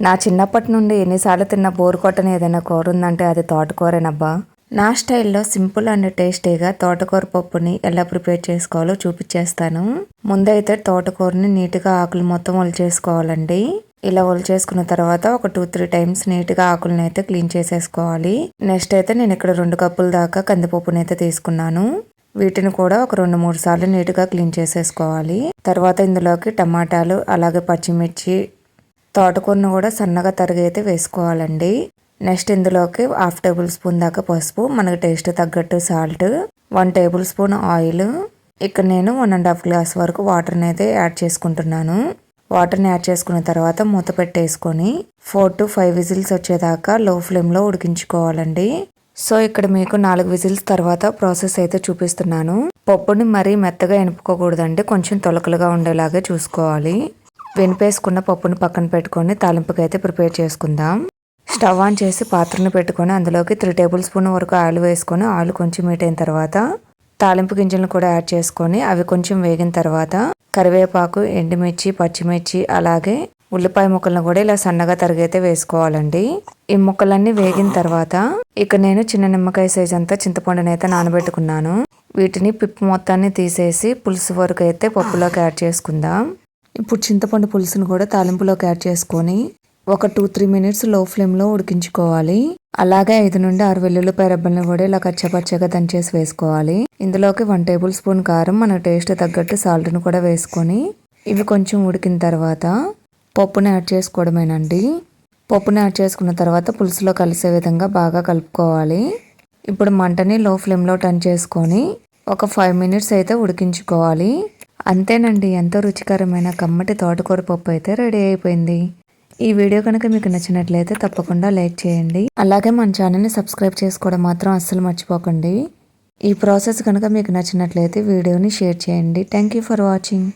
నా చిన్నప్పటి నుండి ఎన్నిసార్లు తిన్న బోరు కొట్టని ఏదైనా కూర ఉందంటే అది తోటకూరేనబ్బా. నా స్టైల్లో సింపుల్ అండ్ టేస్టీగా తోటకూర పప్పుని ఎలా ప్రిపేర్ చేసుకోవాలో చూపించేస్తాను. ముందైతే తోటకూరని నీట్గా ఆకులు మొత్తం ఒలిచేసుకోవాలండి. ఇలా ఒలిచేసుకున్న తర్వాత ఒక టూ త్రీ టైమ్స్ నీట్గా ఆకులను అయితే క్లీన్ చేసేసుకోవాలి. నెక్స్ట్ అయితే నేను ఇక్కడ రెండు కప్పుల దాకా కందిపప్పుని అయితే తీసుకున్నాను. వీటిని కూడా ఒక రెండు మూడు సార్లు నీట్గా క్లీన్ చేసేసుకోవాలి. తర్వాత ఇందులోకి టమాటాలు అలాగే పచ్చిమిర్చి తోటకూరను కూడా సన్నగా తరిగైతే వేసుకోవాలండి. నెక్స్ట్ ఇందులోకి హాఫ్ టేబుల్ స్పూన్ దాకా పసుపు మనకి టేస్ట్ తగ్గట్టు salt one tablespoon oil. ఇక్కడ నేను వన్ అండ్ హాఫ్ గ్లాస్ వరకు వాటర్ని అయితే యాడ్ చేసుకుంటున్నాను. వాటర్ని యాడ్ చేసుకున్న తర్వాత మూత పెట్టేసుకొని ఫోర్ టు ఫైవ్ విజిల్స్ వచ్చేదాకా లో ఫ్లేమ్లో ఉడికించుకోవాలండి. సో ఇక్కడ మీకు నాలుగు విజిల్స్ తర్వాత ప్రాసెస్ అయితే చూపిస్తున్నాను. పప్పుని మరీ మెత్తగా ఎనుపుకోకూడదండి కొంచెం తొలకలుగా ఉండేలాగే చూసుకోవాలి. వెనిపేసుకున్న పప్పుని పక్కన పెట్టుకొని తాలింపుకి అయితే ప్రిపేర్ చేసుకుందాం. స్టవ్ ఆన్ చేసి పాత్రను పెట్టుకొని అందులోకి త్రీ టేబుల్ స్పూన్ వరకు ఆయిల్ వేసుకొని ఆయిల్ కొంచెం మీట్ అయిన తర్వాత తాలింపు గింజలను కూడా యాడ్ చేసుకొని అవి కొంచెం వేగిన తర్వాత కరివేపాకు ఎండుమిర్చి పచ్చిమిర్చి అలాగే ఉల్లిపాయ ముక్కలను కూడా ఇలా సన్నగా తరిగైతే వేసుకోవాలండి. ఈ ముక్కలన్నీ వేగిన తర్వాత ఇక నేను చిన్న నిమ్మకాయ సైజ్ అంతా చింతపండుని అయితే నానబెట్టుకున్నాను. వీటిని పిప్పు మొత్తాన్ని తీసేసి పులుసు వరకు అయితే పప్పులోకి యాడ్ చేసుకుందాం. ఇప్పుడు చింతపండు పులుసును కూడా తాలింపులోకి యాడ్ చేసుకొని ఒక టూ త్రీ మినిట్స్లో ఫ్లేమ్లో ఉడికించుకోవాలి. అలాగే ఐదు నుండి ఆరు వెల్లుల్లిపాయ రెబ్బలను కూడా ఇలా కచ్చపచ్చగా దంచేసి వేసుకోవాలి. ఇందులోకి వన్ టేబుల్ స్పూన్ కారం మన టేస్ట్ తగ్గట్టు సాల్ట్ను కూడా వేసుకొని ఇవి కొంచెం ఉడికిన తర్వాత పప్పుని యాడ్ చేసుకోవడమేనండి. పప్పుని యాడ్ చేసుకున్న తర్వాత పులుసులో కలిసే విధంగా బాగా కలుపుకోవాలి. ఇప్పుడు మంటని లో ఫ్లేమ్లో టర్న్ చేసుకొని ఒక ఫైవ్ మినిట్స్ అయితే ఉడికించుకోవాలి. అంతేనండి ఎంతో రుచికరమైన కమ్మటి తోటకూర పప్పు అయితే రెడీ అయిపోయింది. ఈ వీడియో కనుక మీకు నచ్చినట్లయితే తప్పకుండా లైక్ చేయండి. అలాగే మన ఛానల్ని సబ్స్క్రైబ్ చేసుకోవడం మాత్రం అస్సలు మర్చిపోకండి. ఈ ప్రాసెస్ కనుక మీకు నచ్చినట్లయితే వీడియోని షేర్ చేయండి. Thank you for watching.